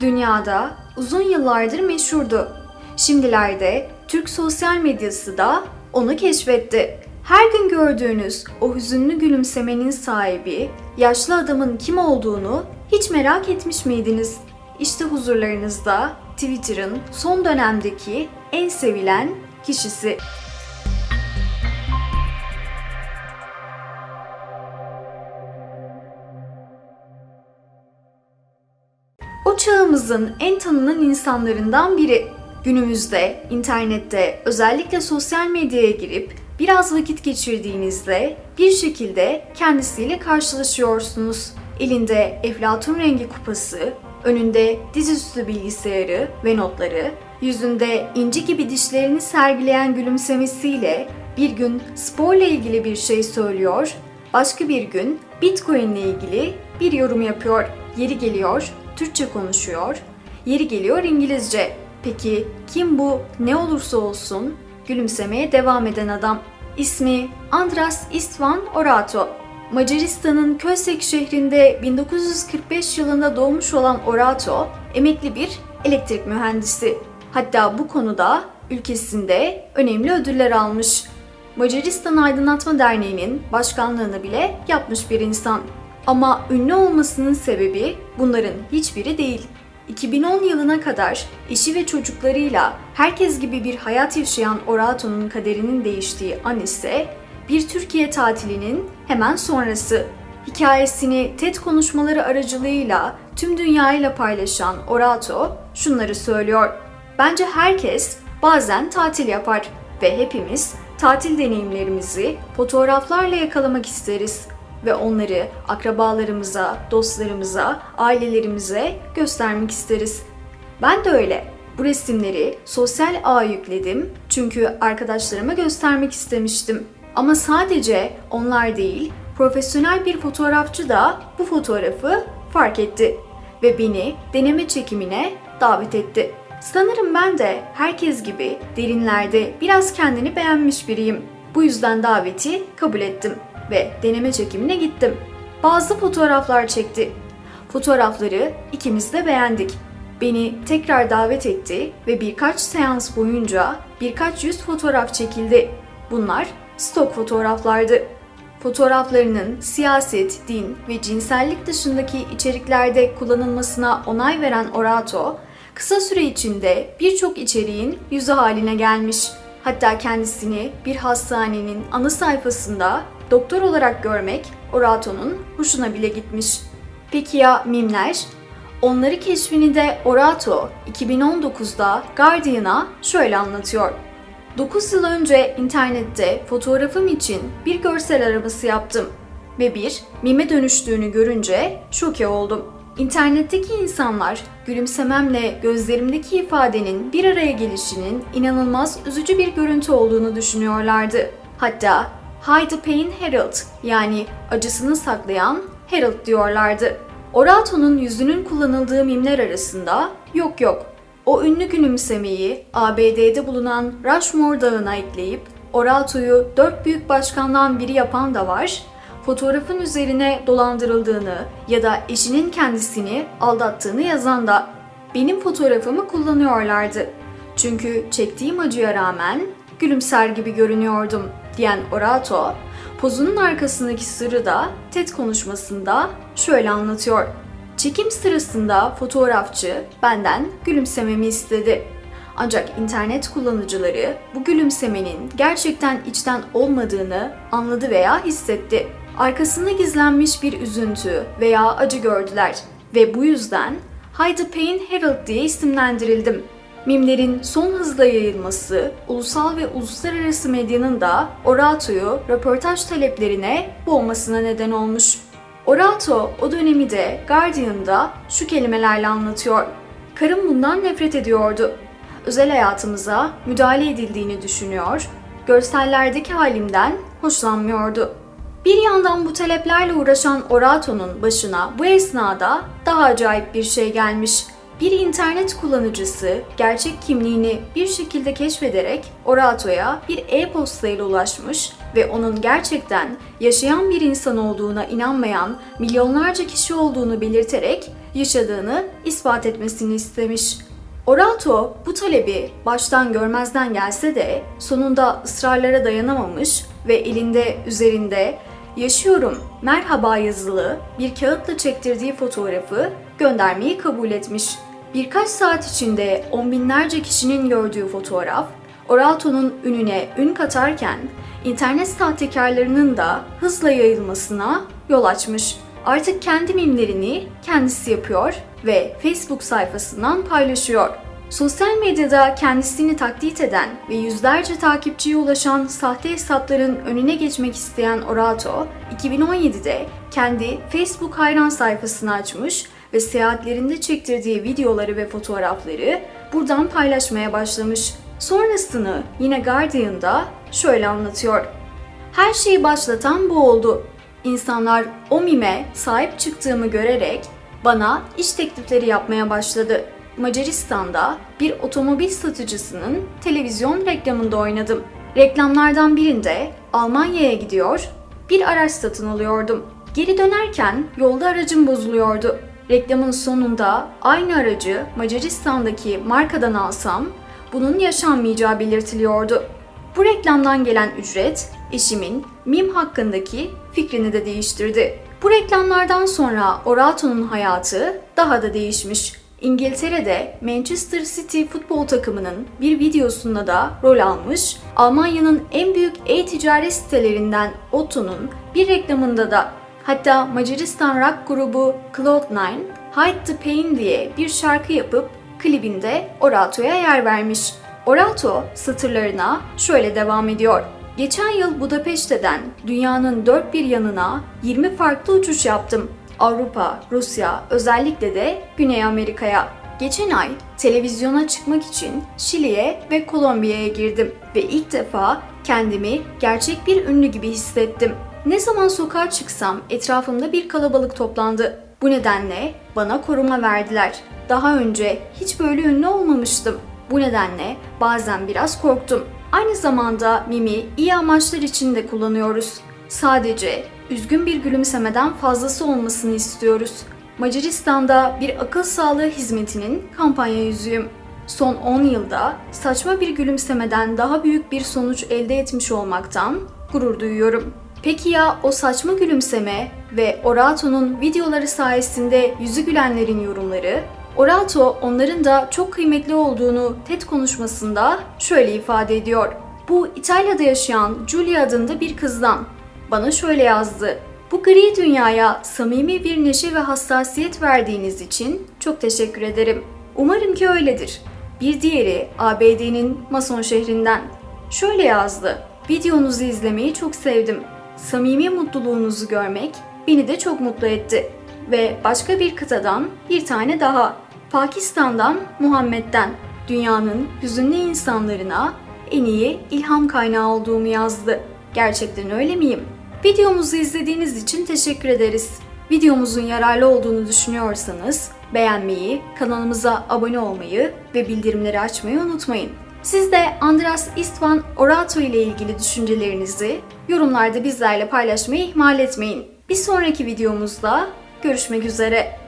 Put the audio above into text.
Dünyada uzun yıllardır meşhurdu. Şimdilerde Türk sosyal medyası da onu keşfetti. Her gün gördüğünüz o hüzünlü gülümsemenin sahibi, yaşlı adamın kim olduğunu hiç merak etmiş miydiniz? İşte huzurlarınızda Twitter'ın son dönemdeki en sevilen kişisi. Çağımızın en tanınan insanlarından biri. Günümüzde internette özellikle sosyal medyaya girip biraz vakit geçirdiğinizde bir şekilde kendisiyle karşılaşıyorsunuz. Elinde eflatun rengi kupası, önünde dizüstü bilgisayarı ve notları, yüzünde inci gibi dişlerini sergileyen gülümsemesiyle bir gün sporla ilgili bir şey söylüyor, başka bir gün Bitcoin ile ilgili bir yorum yapıyor. Yeri geliyor Türkçe konuşuyor, yeri geliyor İngilizce. Peki kim bu? Ne olursa olsun gülümsemeye devam eden adam. İsmi Andras Istvan Orato. Macaristan'ın Kösek şehrinde 1945 yılında doğmuş olan Orato, emekli bir elektrik mühendisi. Hatta bu konuda ülkesinde önemli ödüller almış. Macaristan Aydınlatma Derneği'nin başkanlığını bile yapmış bir insan. Ama ünlü olmasının sebebi bunların hiçbiri değil. 2010 yılına kadar eşi ve çocuklarıyla herkes gibi bir hayat yaşayan Orato'nun kaderinin değiştiği an ise bir Türkiye tatilinin hemen sonrası. Hikayesini TED konuşmaları aracılığıyla tüm dünyayla paylaşan Orato şunları söylüyor. Bence herkes bazen tatil yapar ve hepimiz tatil deneyimlerimizi fotoğraflarla yakalamak isteriz ve onları akrabalarımıza, dostlarımıza, ailelerimize göstermek isteriz. Ben de öyle. Bu resimleri sosyal ağ yükledim çünkü arkadaşlarıma göstermek istemiştim. Ama sadece onlar değil, profesyonel bir fotoğrafçı da bu fotoğrafı fark etti ve beni deneme çekimine davet etti. Sanırım ben de herkes gibi derinlerde biraz kendini beğenmiş biriyim. Bu yüzden daveti kabul ettim ve deneme çekimine gittim. Bazı fotoğraflar çekti. Fotoğrafları ikimiz de beğendik. Beni tekrar davet etti ve birkaç seans boyunca birkaç yüz fotoğraf çekildi. Bunlar stok fotoğraflardı. Fotoğraflarının siyaset, din ve cinsellik dışındaki içeriklerde kullanılmasına onay veren Orato, kısa süre içinde birçok içeriğin yüzü haline gelmiş. Hatta kendisini bir hastanenin ana sayfasında doktor olarak görmek Orato'nun hoşuna bile gitmiş. Peki ya mimler? Onları keşfini de Orato 2019'da Guardian'a şöyle anlatıyor. 9 yıl önce internette fotoğrafım için bir görsel araması yaptım ve bir mime dönüştüğünü görünce şoke oldum. İnternetteki insanlar gülümsememle gözlerimdeki ifadenin bir araya gelişinin inanılmaz üzücü bir görüntü olduğunu düşünüyorlardı. Hatta Hide Pain Herald yani acısını saklayan Herald diyorlardı. Orato'nun yüzünün kullanıldığı mimler arasında yok yok o ünlü gülümsemeyi ABD'de bulunan Rushmore Dağı'na ekleyip Orato'yu dört büyük başkandan biri yapan da var, fotoğrafın üzerine dolandırıldığını ya da eşinin kendisini aldattığını yazan da benim fotoğrafımı kullanıyorlardı. Çünkü çektiğim acıya rağmen gülümser gibi görünüyordum diyen Orato, pozunun arkasındaki sırrı da TED konuşmasında şöyle anlatıyor. Çekim sırasında fotoğrafçı benden gülümsememi istedi. Ancak internet kullanıcıları bu gülümsemenin gerçekten içten olmadığını anladı veya hissetti. Arkasında gizlenmiş bir üzüntü veya acı gördüler ve bu yüzden Hide the Pain Herald diye isimlendirildim. Mimlerin son hızla yayılması, ulusal ve uluslararası medyanın da Orato'yu röportaj taleplerine boğmasına neden olmuş. Orato o dönemi de Guardian'da şu kelimelerle anlatıyor. Karım bundan nefret ediyordu. Özel hayatımıza müdahale edildiğini düşünüyor, görsellerdeki halimden hoşlanmıyordu. Bir yandan bu taleplerle uğraşan Orato'nun başına bu esnada daha acayip bir şey gelmiş. Bir internet kullanıcısı gerçek kimliğini bir şekilde keşfederek Orato'ya bir e-posta ile ulaşmış ve onun gerçekten yaşayan bir insan olduğuna inanmayan milyonlarca kişi olduğunu belirterek yaşadığını ispat etmesini istemiş. Orato bu talebi baştan görmezden gelse de sonunda ısrarlara dayanamamış ve elinde üzerinde yaşıyorum merhaba yazılı bir kağıtla çektirdiği fotoğrafı göndermeyi kabul etmiş. Birkaç saat içinde on binlerce kişinin gördüğü fotoğraf Orato'nun ününe ün katarken internet sahtekarlarının da hızla yayılmasına yol açmış. Artık kendi mimlerini kendisi yapıyor ve Facebook sayfasından paylaşıyor. Sosyal medyada kendisini taklit eden ve yüzlerce takipçiye ulaşan sahte hesapların önüne geçmek isteyen Orato, 2017'de kendi Facebook hayran sayfasını açmış ve seyahatlerinde çektirdiği videoları ve fotoğrafları buradan paylaşmaya başlamış. Sonrasını yine Guardian'da şöyle anlatıyor. Her şeyi başlatan bu oldu. İnsanlar o mime sahip çıktığımı görerek bana iş teklifleri yapmaya başladı. Macaristan'da bir otomobil satıcısının televizyon reklamında oynadım. Reklamlardan birinde Almanya'ya gidiyor, bir araç satın alıyordum. Geri dönerken yolda aracım bozuluyordu. Reklamın sonunda aynı aracı Macaristan'daki markadan alsam bunun yaşanmayacağı belirtiliyordu. Bu reklamdan gelen ücret eşimin MIM hakkındaki fikrini de değiştirdi. Bu reklamlardan sonra Orato'nun hayatı daha da değişmiş. İngiltere'de Manchester City futbol takımının bir videosunda da rol almış, Almanya'nın en büyük e-ticaret sitelerinden Otto'nun bir reklamında da hatta Macaristan rock grubu Cloud9 Hide the Pain diye bir şarkı yapıp klibinde Orato'ya yer vermiş. Orato satırlarına şöyle devam ediyor. Geçen yıl Budapeşte'den dünyanın dört bir yanına 20 farklı uçuş yaptım. Avrupa, Rusya, özellikle de Güney Amerika'ya. Geçen ay televizyona çıkmak için Şili'ye ve Kolombiya'ya girdim ve ilk defa kendimi gerçek bir ünlü gibi hissettim. Ne zaman sokağa çıksam etrafımda bir kalabalık toplandı. Bu nedenle bana koruma verdiler. Daha önce hiç böyle ünlü olmamıştım. Bu nedenle bazen biraz korktum. Aynı zamanda mimi iyi amaçlar için de kullanıyoruz. Sadece üzgün bir gülümsemeden fazlası olmasını istiyoruz. Macaristan'da bir akıl sağlığı hizmetinin kampanya yüzüyüm. Son 10 yılda saçma bir gülümsemeden daha büyük bir sonuç elde etmiş olmaktan gurur duyuyorum. Peki ya o saçma gülümseme ve Orato'nun videoları sayesinde yüzü gülenlerin yorumları? Orato onların da çok kıymetli olduğunu TED konuşmasında şöyle ifade ediyor. Bu İtalya'da yaşayan Julia adında bir kızdan. Bana şöyle yazdı. Bu gri dünyaya samimi bir neşe ve hassasiyet verdiğiniz için çok teşekkür ederim. Umarım ki öyledir. Bir diğeri ABD'nin Mason şehrinden. Şöyle yazdı. Videonuzu izlemeyi çok sevdim. Samimi mutluluğunuzu görmek beni de çok mutlu etti. Ve başka bir kıtadan bir tane daha. Pakistan'dan Muhammed'den. Dünyanın hüzünlü insanlarına en iyi ilham kaynağı olduğumu yazdı. Gerçekten öyle miyim? Videomuzu izlediğiniz için teşekkür ederiz. Videomuzun yararlı olduğunu düşünüyorsanız beğenmeyi, kanalımıza abone olmayı ve bildirimleri açmayı unutmayın. Siz de Andras Istvan Orato ile ilgili düşüncelerinizi yorumlarda bizlerle paylaşmayı ihmal etmeyin. Bir sonraki videomuzda görüşmek üzere.